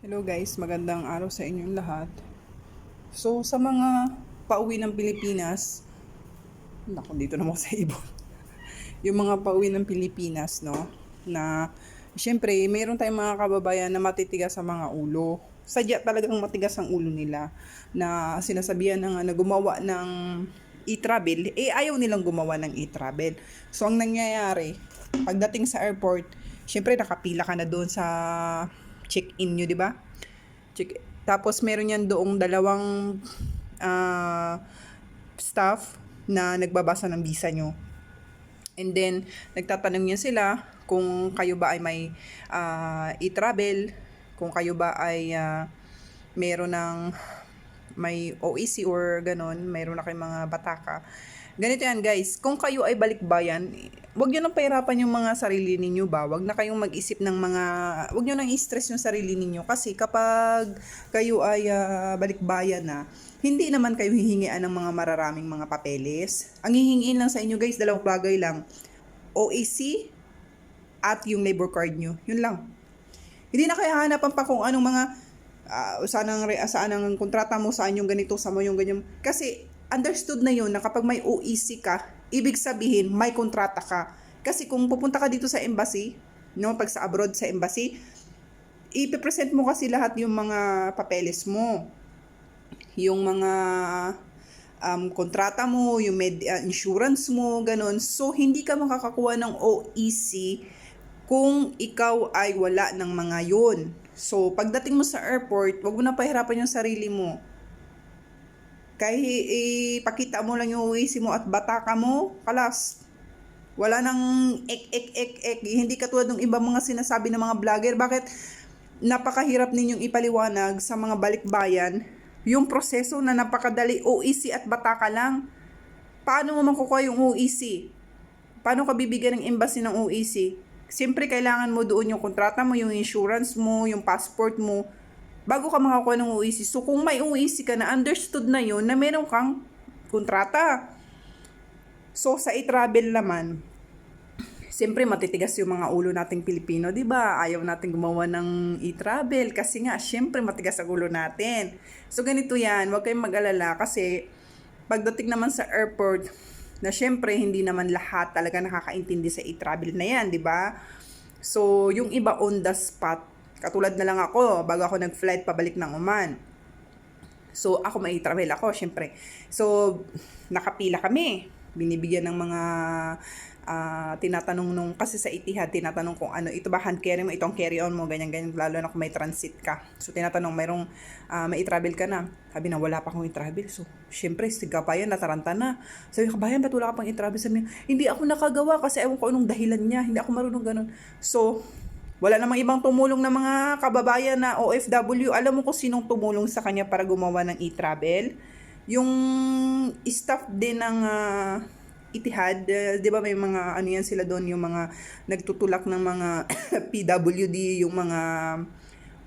Hello guys, magandang araw sa inyong lahat. So, sa mga pauwi ng Pilipinas, naku, dito naman ako sa ibon. yung mga pauwi ng Pilipinas, no, na, syempre, mayroon tayong mga kababayan na matitigas sa mga ulo. Sadya talagang matigas ang ulo nila na sinasabihan na nga na gumawa ng e-travel, eh ayaw nilang gumawa ng e-travel. So, ang nangyayari, pagdating sa airport, syempre nakapila ka na doon sa check-in nyo, di ba? Check Tapos meron yan doong dalawang ah, staff na nagbabasa ng visa nyo. And then, nagtatanong yan sila kung kayo ba ay may ah, e-travel, kung kayo ba ay ah, meron ng may OEC or ganon, mayroon na kayong mga bataka. Ganito yan guys, kung kayo ay balikbayan, wag nyo nang pahirapan yung mga sarili ninyo ba? Wag na kayong mag-isip ng mga, wag nyo nang i-stress yung sarili ninyo kasi kapag kayo ay ah, balikbayan na, hindi naman kayo hihingian ng mga mararaming mga papeles. Ang hihingiin lang sa inyo guys, dalawang bagay lang. OAC at yung labor card nyo. Yun lang. Hindi na kaya hanapan pa kung anong mga uh, saan ang, saan ang kontrata mo, saan yung ganito, saan mo yung ganyan. Kasi understood na yun na kapag may OEC ka, ibig sabihin may kontrata ka. Kasi kung pupunta ka dito sa embassy, no, pag sa abroad sa embassy, ipipresent mo kasi lahat yung mga papeles mo. Yung mga um, kontrata mo, yung med- uh, insurance mo, ganun. So, hindi ka makakakuha ng OEC kung ikaw ay wala ng mga yun. So, pagdating mo sa airport, wag mo na pahirapan yung sarili mo. Kahit ipakita mo lang yung OEC mo at bataka mo, kalas. Wala nang ek, ek, ek, ek. Hindi katulad ng ibang mga sinasabi ng mga vlogger. Bakit napakahirap ninyong ipaliwanag sa mga balikbayan yung proseso na napakadali OEC at bataka lang. Paano mo makukuha yung OEC? Paano ka bibigyan ng embassy ng OEC? Siyempre, kailangan mo doon yung kontrata mo, yung insurance mo, yung passport mo, bago ka makakuha ng OEC. So, kung may OEC ka na, understood na yun na meron kang kontrata. So, sa e-travel naman, siyempre matitigas yung mga ulo nating Pilipino, 'di ba? Ayaw nating gumawa ng e-travel kasi nga siyempre matigas ang ulo natin. So ganito 'yan, huwag kayong mag-alala kasi pagdating naman sa airport na siyempre hindi naman lahat talaga nakakaintindi sa e-travel na 'yan, 'di ba? So yung iba on the spot, katulad na lang ako bago ako nag-flight pabalik ng Oman. So, ako may travel ako, syempre. So, nakapila kami. Binibigyan ng mga ah, tinatanong nung, kasi sa Etihad, tinatanong kung ano, ito ba hand carry mo, itong carry on mo, ganyan, ganyan, lalo na kung may transit ka. So, tinatanong, mayroong, ah, may travel ka na. Sabi na, wala pa akong i-travel. So, syempre, si kabayan, nataranta na. Sabi, kabayan, ba't wala ka pang i-travel? Sabi niya, hindi ako nakagawa kasi ewan ko anong dahilan niya. Hindi ako marunong ganun. So, wala namang ibang tumulong na mga kababayan na OFW. Alam mo kung sinong tumulong sa kanya para gumawa ng e-travel? Yung staff din ng ah, Itihad, eh, 'di ba may mga ano yan sila doon yung mga nagtutulak ng mga PWD, yung mga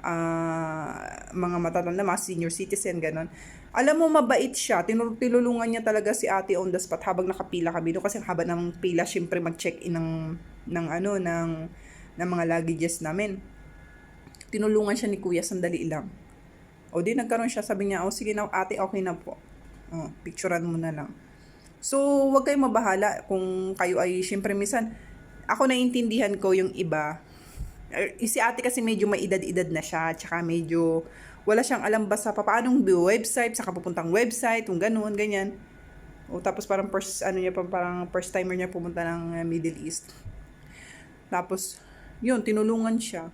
ah, mga matatanda, mga senior citizen ganun. Alam mo mabait siya, tinur- tinulungan niya talaga si Ate on the spot habang nakapila kami doon kasi haba ng pila syempre mag-check-in ng ng ano ng ng mga luggages namin. Tinulungan siya ni Kuya sandali lang. O di nagkaroon siya, sabi niya, "O sige na, ate, okay na po." Oh, picturean mo na lang. So, wag kayong mabahala kung kayo ay, syempre minsan, ako naiintindihan ko yung iba. Er, Si ate kasi medyo may edad-edad na siya, tsaka medyo wala siyang alam ba sa paanong website, saka pupuntang website, kung ganun, ganyan. O tapos parang first, ano niya, pa- parang first timer niya pumunta ng uh, Middle East. Tapos, yun, tinulungan siya.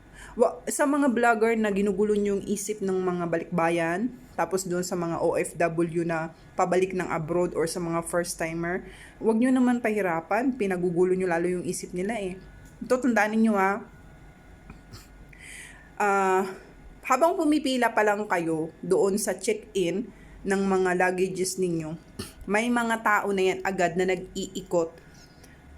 Sa mga vlogger na ginugulo yung isip ng mga balikbayan, tapos doon sa mga OFW na pabalik ng abroad or sa mga first timer, wag nyo naman pahirapan, pinagugulo nyo lalo yung isip nila eh. Ito, tandaan ninyo ha, ah, habang pumipila pa lang kayo doon sa check-in ng mga luggages ninyo, may mga tao na yan agad na nag-iikot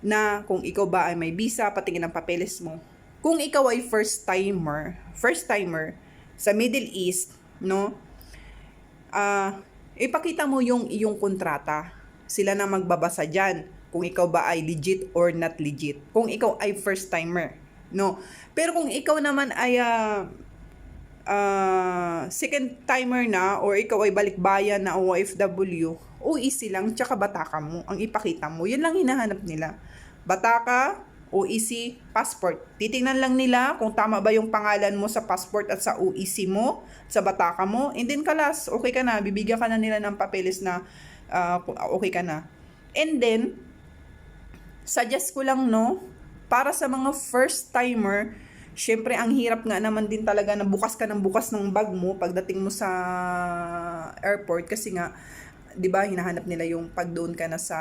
na kung ikaw ba ay may visa, patingin ng papeles mo. Kung ikaw ay first timer, first timer sa Middle East, no? Ah, ipakita mo yung iyong kontrata. Sila na magbabasa diyan kung ikaw ba ay legit or not legit. Kung ikaw ay first timer, no? Pero kung ikaw naman ay ah, ah, second timer na or ikaw ay balikbayan na OFW, OEC lang tsaka bataka mo ang ipakita mo. Yun lang hinahanap nila. Bataka, OEC, passport. Titingnan lang nila kung tama ba yung pangalan mo sa passport at sa OEC mo, sa bataka mo. And then kalas, okay ka na. Bibigyan ka na nila ng papeles na kung okay ka na. And then, suggest ko lang no, para sa mga first timer, syempre ang hirap nga naman din talaga na bukas ka ng bukas ng bag mo pagdating mo sa airport kasi nga 'di ba hinahanap nila yung pag doon ka na sa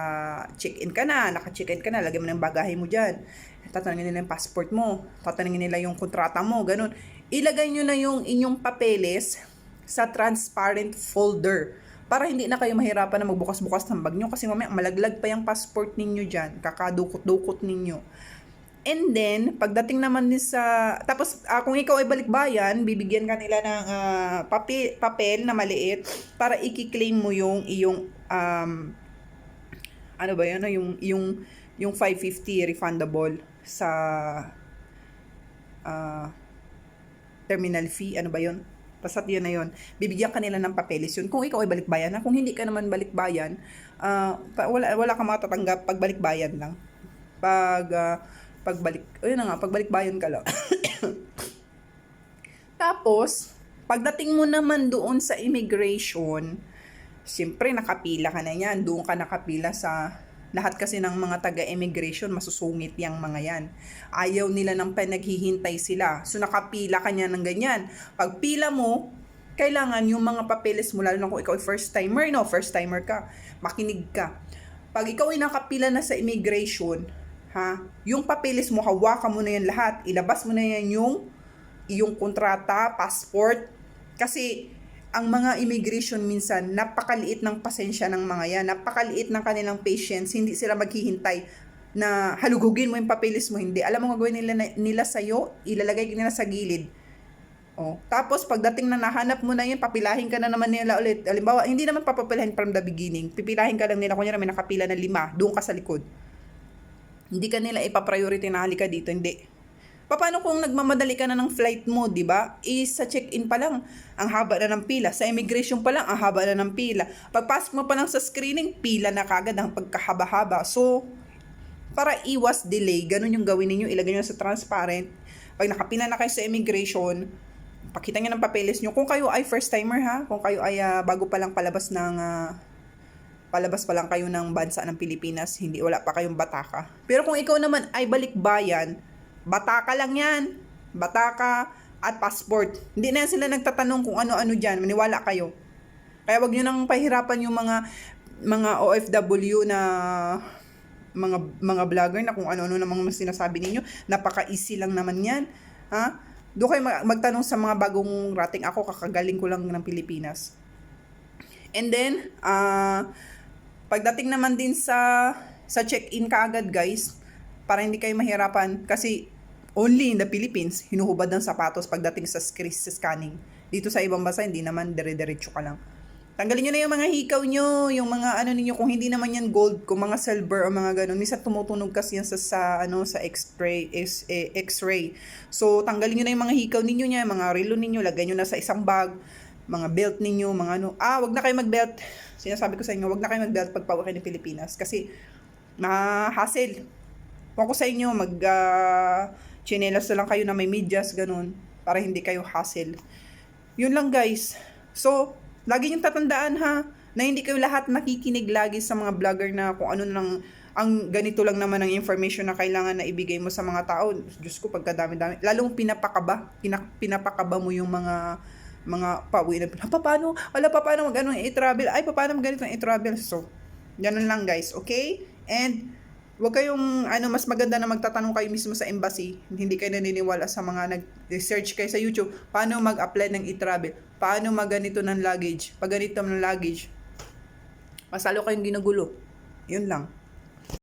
check-in ka na, naka-check-in ka na, lagyan mo ng bagahe mo diyan. Tatanungin nila yung passport mo, tatanungin nila yung kontrata mo, ganun. Ilagay nyo na yung inyong papeles sa transparent folder para hindi na kayo mahirapan na magbukas-bukas ng bag nyo kasi mamaya malaglag pa yung passport ninyo dyan, kakadukot-dukot ninyo. And then, pagdating naman din sa... Tapos, ah, kung ikaw ay balikbayan, bibigyan ka nila ng ah, papi, papel na maliit para i-claim mo yung iyong... Um, ano ba yun? Yung, yung, yung 550 refundable sa ah, terminal fee. Ano ba yun? Basta yun na yun. Bibigyan ka nila ng papeles yun. Kung ikaw ay balikbayan na, kung hindi ka naman balikbayan, pa- wala, wala ka matatanggap pag balikbayan lang. Pag... ah, pagbalik, ayun na nga, pagbalik bayan ka lang. Tapos, pagdating mo naman doon sa immigration, siyempre nakapila ka na yan. Doon ka nakapila sa lahat kasi ng mga taga-immigration, masusungit yung mga yan. Ayaw nila ng panaghihintay sila. So, nakapila ka niya ng ganyan. Pag pila mo, kailangan yung mga papeles mo, lalo na kung ikaw first timer, no? First timer ka, makinig ka. Pag ikaw ay nakapila na sa immigration, ha, yung papeles mo, hawakan mo na yan lahat. Ilabas mo na yan yung iyong kontrata, passport. Kasi ang mga immigration minsan, napakaliit ng pasensya ng mga yan. Napakaliit ng kanilang patience. Hindi sila maghihintay na halugugin mo yung papeles mo. Hindi. Alam mo gagawin nila, nila sa'yo, ilalagay nila sa gilid. Oh. Tapos, pagdating na nahanap mo na yun, papilahin ka na naman nila ulit. Halimbawa, hindi naman papapilahin from the beginning. Pipilahin ka lang nila. Kunya may nakapila na lima. Doon ka sa likod. Hindi ka nila ipapriority na halika dito. Hindi. Paano kung nagmamadali ka na ng flight mo, di ba? Is sa check-in pa lang, ang haba na ng pila. Sa immigration pa lang, ang haba na ng pila. Pagpasok mo pa lang sa screening, pila na kagad ang pagkahaba-haba. So, para iwas delay, ganun yung gawin ninyo. Ilagay nyo sa transparent. Pag nakapila na kayo sa immigration, pakita nyo ng papeles nyo. Kung kayo ay first timer ha, kung kayo ay ah, bago pa lang palabas ng ah, palabas pa lang kayo ng bansa ng Pilipinas, hindi wala pa kayong bataka. Pero kung ikaw naman ay balikbayan, bataka lang yan. Bataka at passport. Hindi na sila nagtatanong kung ano-ano dyan. Maniwala kayo. Kaya wag nyo nang pahirapan yung mga mga OFW na mga mga vlogger na kung ano-ano namang sinasabi ninyo. Napaka-easy lang naman yan. Ha? Doon kayo mag- magtanong sa mga bagong rating. Ako, kakagaling ko lang ng Pilipinas. And then, ah pagdating naman din sa sa check-in kaagad guys, para hindi kayo mahirapan kasi only in the Philippines hinuhubad ng sapatos pagdating sa screen scanning. Dito sa ibang bansa hindi naman dire-diretso ka lang. Tanggalin nyo na yung mga hikaw nyo, yung mga ano ninyo, kung hindi naman yan gold, kung mga silver o mga ganun. Minsan tumutunog kasi yan sa, sa, ano, sa x-ray, X, eh, x-ray. So, tanggalin nyo na yung mga hikaw ninyo niya, mga relo ninyo, lagay nyo na sa isang bag, mga belt ninyo, mga ano. Ah, wag na kayo mag-belt. Sinasabi ko sa inyo, wag na kayo mag-belt pag pauwi kayo ng Pilipinas. Kasi, ma-hassle. Ako sa inyo, mag, uh, chinelas na lang kayo na may medyas, ganun, para hindi kayo hassle. Yun lang guys. So, lagi yung tatandaan ha, na hindi kayo lahat nakikinig lagi sa mga vlogger na kung ano lang, ang ganito lang naman ang information na kailangan na ibigay mo sa mga tao. Diyos ko, pagkadami-dami. Lalong pinapakaba, pina, pinapakaba mo yung mga mga pauwi na, pa, paano, wala pa, paano mag ano, i-travel, ay, pa, paano mag ganito i-travel. So, ganun lang guys, okay? And, Huwag kayong, ano, mas maganda na magtatanong kayo mismo sa embassy. Hindi kayo naniniwala sa mga nag-research kayo sa YouTube. Paano mag-apply ng e-travel? Paano maganito ng luggage? Pag ganito ng luggage, masalo kayong ginugulo. Yun lang.